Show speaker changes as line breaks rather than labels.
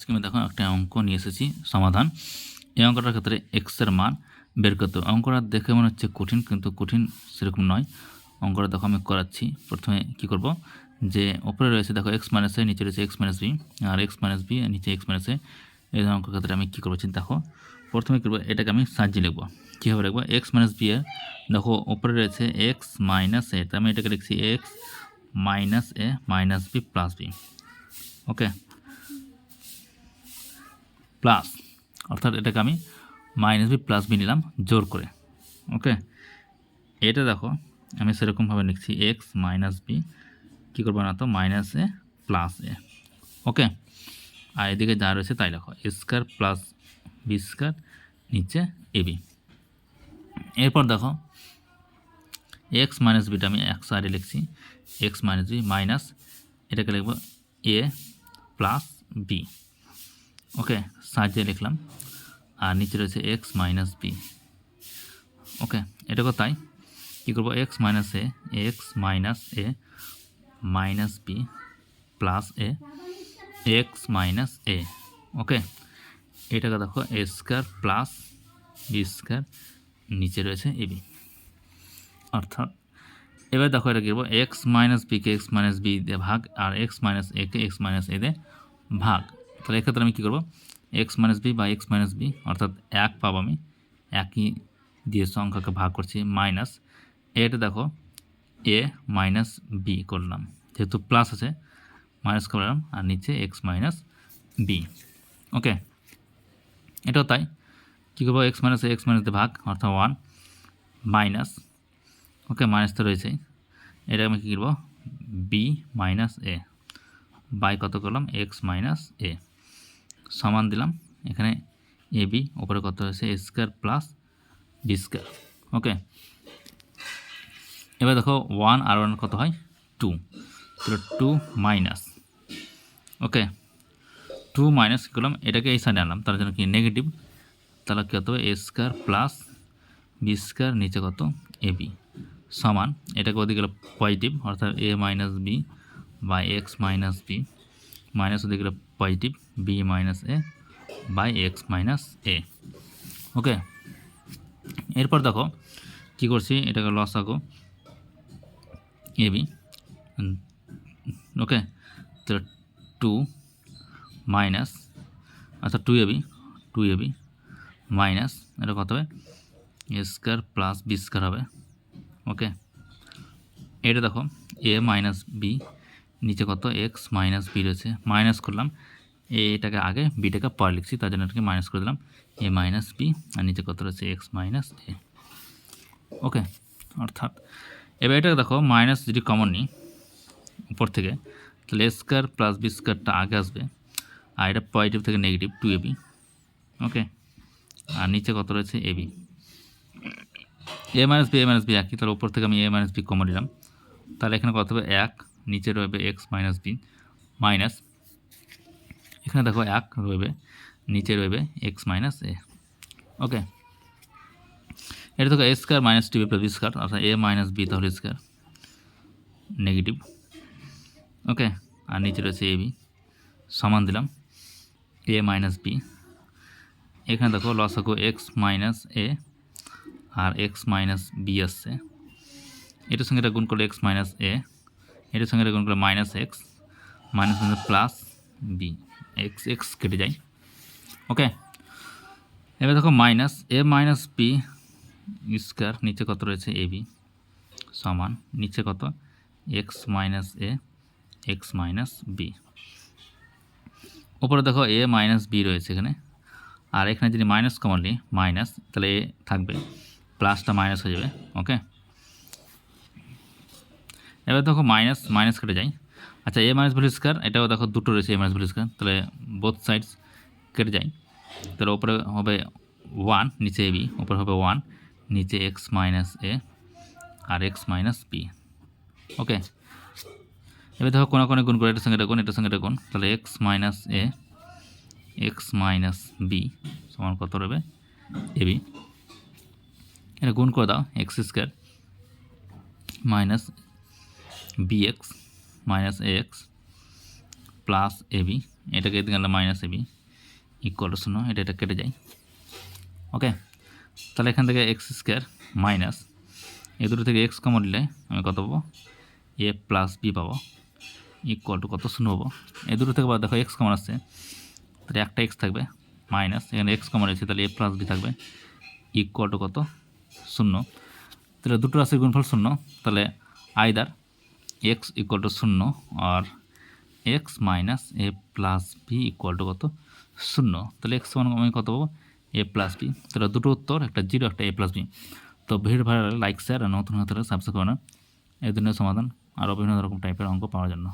স্কিমে দেখো একটা অঙ্ক নিয়ে এসেছি, সমাধান। এই অঙ্কটার ক্ষেত্রে এক্সের মান বের করতে হবে। অঙ্কটা দেখে মনে হচ্ছে কঠিন, কিন্তু কঠিন সেরকম নয়। অঙ্কটা দেখো আমি করাচ্ছি। প্রথমে কি করব? যে ওপরে রয়েছে, দেখো এক্স মাইনাস এ নিচে রয়েছে এক্স মাইনাস বি আর এক্স মাইনাস বি নিচে এক্স মাইনাস এ এই অঙ্কের ক্ষেত্রে আমি কী করব দেখো প্রথমে কী করব? এটাকে আমি সাজিয়ে লিখব। কীভাবে লিখব? এক্স মাইনাস বি এর, দেখো ওপরে রয়েছে এক্স মাইনাস এ তার আমি এটাকে লিখছি X minus A minus B plus B okay plus, অর্থাৎ এটাকে আমি মাইনাস বি প্লাস বি নিলাম, জোর করে। ওকে এটা দেখো, আমি সেরকমভাবে লিখছি এক্স মাইনাস বি কী করব না তো? মাইনাস এ প্লাস এ ওকে আর এদিকে যা রয়েছে তাই লেখো স্কোয়ার প্লাস বি স্কোয়ার নিচে এ বি এরপর দেখো এক্স মাইনাস বিটা আমি এক সাইডে লিখছি এক্স মাইনাস বি মাইনাস এটাকে লিখব এ প্লাস বি ওকে সাজিয়ে লিখলাম। আর নিচে রয়েছে এক্স মাইনাস বি ওকে এটাকে তাই? কী করব? X minus A X minus A minus B plus A X minus A okay, এটাকে দেখো A square plus B square নিচে রয়েছে এ বি অর্থাৎ, এবার দেখো এটা কী এক্স মাইনাস বিকে এক্স মাইনাস বি দিয়ে ভাগ, আর এক্স মাইনাস একে এক্স মাইনাস এ দিয়ে ভাগ। তাহলে এক্ষেত্রে আমি কী করব? এক্স মাইনাস বি বা এক্স মাইনাস বি অর্থাৎ এক পাবো আমি। একই দিয়ে সংখ্যাকে ভাগ করছি মাইনাস এটা দেখো এ মাইনাস বি করলাম যেহেতু প্লাস আছে মাইনাস করলাম আর নিচে এক্স মাইনাস বি ওকে এটাও তাই। কী করব? এক্স মাইনাস এক্স মাইনাস ভাগ, অর্থাৎ ওয়ান মাইনাস ওকে মাইনাস তো রয়েছেই এটা আমি কী করব? বি মাইনাস এ বাই কত করলাম? এক্স মাইনাস এ সমান দিলাম। এখানে এ বি ওপরে কত হয়েছে? A square plus B square okay এবার দেখো ওয়ান আর ওয়ান কত হয়? টু তাহলে two minus okay two minus কী করলাম? এটাকে এই সাইডে আনলাম। তার জন্য কি? নেগেটিভ তাহলে কী হতে A square plus B square নিচে কত? এ বি সমান। এটাকে ওদিকে গেলে পজিটিভ অর্থাৎ a minus b by x minus b minus ওদিকে গেলে positive b minus a by x minus a okay এরপর দেখো, কী করছি? এটাকে লস আঁকো। এ বি ওকে তো টু মাইনাস আচ্ছা two a b two a b minus এটা কত হবে? A square plus b square হবে। ওকে এটা দেখো এ মাইনাস বি নিচে কত? এক্স মাইনাস বি রয়েছে। মাইনাস করলাম। এটাকে আগে বিটাকে পরে লিখছি, তার জন্য এটাকে মাইনাস করে দিলাম। এ মাইনাস বি আর নিচে কত রয়েছে? এক্স মাইনাস এ ওকে অর্থাৎ এবার এটা দেখো মাইনাস যদি কমন নিই, উপর থেকে, তাহলে এ স্কোয়ার প্লাস বি স্কোয়ারটা আগে আসবে, আর এটা পজিটিভ থেকে negative two a b okay আর নিচে কত রয়েছে? A b a minus b a minus b একই, তাহলে উপর থেকে আমি এ মাইনাস বি কমন নিলাম। তাহলে এখানে কত হবে? এক, নিচে রয়েবে এক্স মাইনাস বি মাইনাস এখানে দেখো এক রয়েবে নিচে রয়েবে এক্স মাইনাস এ ওকে এটা দেখো a square minus two b plus b square অর্থাৎ এ মাইনাস বি তাহলে স্কোয়ার নেগেটিভ ওকে আর নিচে রয়েছে এ বি সমান দিলাম। এ মাইনাস বি এখানে দেখো লস হাকো এক্স মাইনাস এ আর এক্স মাইনাস বি আসছে। এটার সঙ্গে এটা গুণ করলে এক্স মাইনাস এ এটার সঙ্গে এটা গুণ করলে minus x minus plus b x x কেটে যায়। ওকে এবার দেখো minus a minus b square নিচে কত রয়েছে এ বি সমান, নিচে কত? X minus a x minus b উপরে দেখো এ মাইনাস বি রয়েছে এখানে। আর এখানে যদি মাইনাস কমন নিই মাইনাস তাহলে এ থাকবে। প্লাসটা মাইনাস হয়ে যাবে ওকে এবার দেখো মাইনাস মাইনাস কেটে যায়। আচ্ছা এ মাইনাস ভ্যালু স্কোয়ার এটাও দেখো দুটো রয়েছে এ মাইনাস ভ্যালু স্কোয়ার তাহলে বোথ সাইডস কেটে যায়। তাহলে ওপরে হবে ওয়ান নিচে এ বি ওপরে হবে ওয়ান নিচে এক্স মাইনাস এ আর এক্স মাইনাস বি ওকে এবার দেখো কোনো কোনো গুণ করে এটার সঙ্গে এটা গুণ, এটার সঙ্গে এটা গুণ। তাহলে x minus a x minus b সমান কত রবে এ বি এটা গুণ করে দাও x square minus b x minus x plus a b এটাকে এদিকে আনলে মাইনাস এ বি ইকুয়াল শূন্য, এটা এটা কেটে যায়। ওকে তাহলে এখান থেকে এক্স স্কোয়ার মাইনাস এ দুটো থেকে এক্স কমন নিলে আমি কত পাবো? এ প্লাস বি পাবো ইকুয়াল টু কত শূন্য পাবো? এ দুটো থেকে দেখো এক্স কমন আসছে, তাহলে একটা এক্স থাকবে মাইনাস এখানে এক্স কমন এসেছে তাহলে এ প্লাস বি থাকবে ইকুয়াল টু কত? শূন্য। তাহলে দুটো রাশির গুণফল শূন্য, তাহলে আইদার এক্স ইকুয়াল টু শূন্য আর x minus a plus b equal to কত? শূন্য। তাহলে এক্স সমান আমি কত পাবো? এ প্লাস বি তাহলে দুটো উত্তর, একটা জিরো একটা এ প্লাস বি তো ভিড় ভাড়া লাইক শেয়ার আর নতুন হতে সাবস্ক্রাইব করে না এই ধরনের সমাধান আরও বিভিন্ন রকম টাইপের অঙ্ক পাওয়ার জন্য।